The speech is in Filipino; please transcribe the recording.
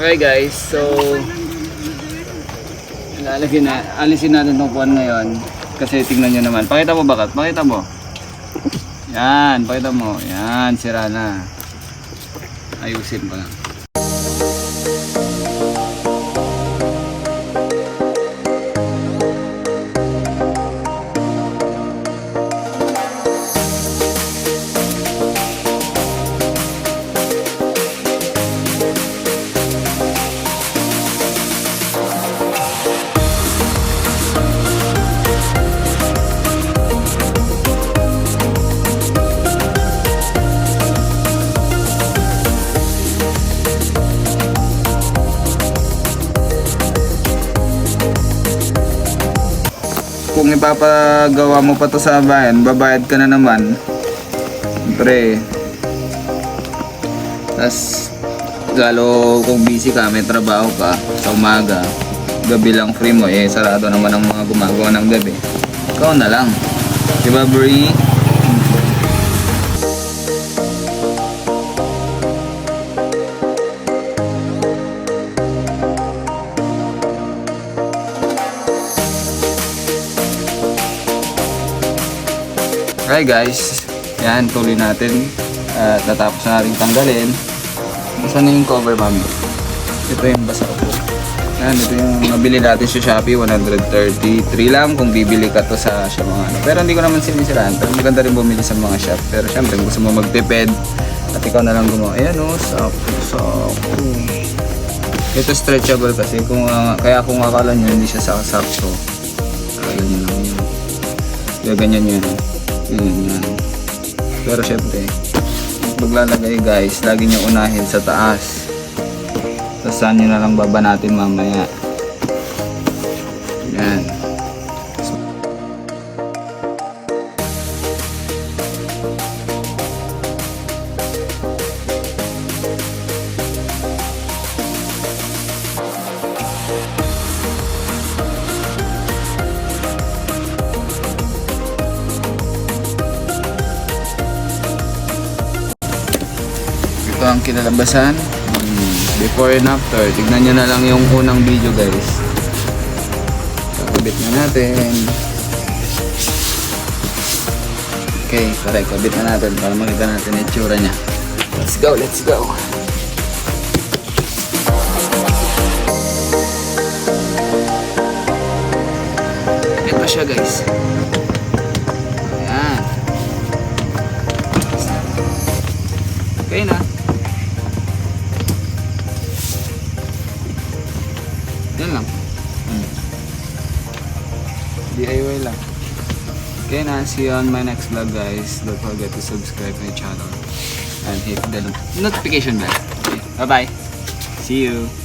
Okay guys, so lalagyan na, alisin natin tong kuwan ngayon kasi tingnan nyo naman. Pakita mo bakat, pakita mo. Yan, pakita mo. Yan, sira na. Ayusin ko lang. Kung ipapagawa mo pa to sa bayan, babayad ka na naman. Siyempre. Tapos, lalo kung busy ka, may trabaho ka sa umaga, gabi lang free mo, eh sarado naman ang mga gumagawa ng gabi. Ikaw na lang. Diba, Brie? Okay guys, yan tuloy natin at natapos na natin tanggalin. Saan na yung cover ma'am? Ito yung basa ko. Yan, ito yung nabili natin sa Shopee, 133 lang kung bibili ka to sa, sa mga ano. Pero hindi ko naman sinisiraan, pero maganda rin bumili sa mga shop. Pero syempre, gusto mo magtipid at ikaw na lang gumawa. Ayan o, sakto, sakto. Ito stretchable kasi, kung, ah, kaya kung akala nyo hindi siya sakto, akala nyo lang yun. Kaya ganyan yun. Ganyan yan. Pero syempre, maglalagay guys, lagi nyo unahin sa taas. Tapos saan nyo na lang baba natin mamaya. Ang kinalabasan. Hmm, before and after tignan nyo na lang yung unang video guys. Kakabit na natin. Okay correct. Kabit na natin para makita natin yung itsura nya let's go let's go. Ayan pa guys DIY lang. Okay na, see you on my next vlog guys. Don't forget to subscribe my channel and hit the notification bell. Okay, bye bye. See you.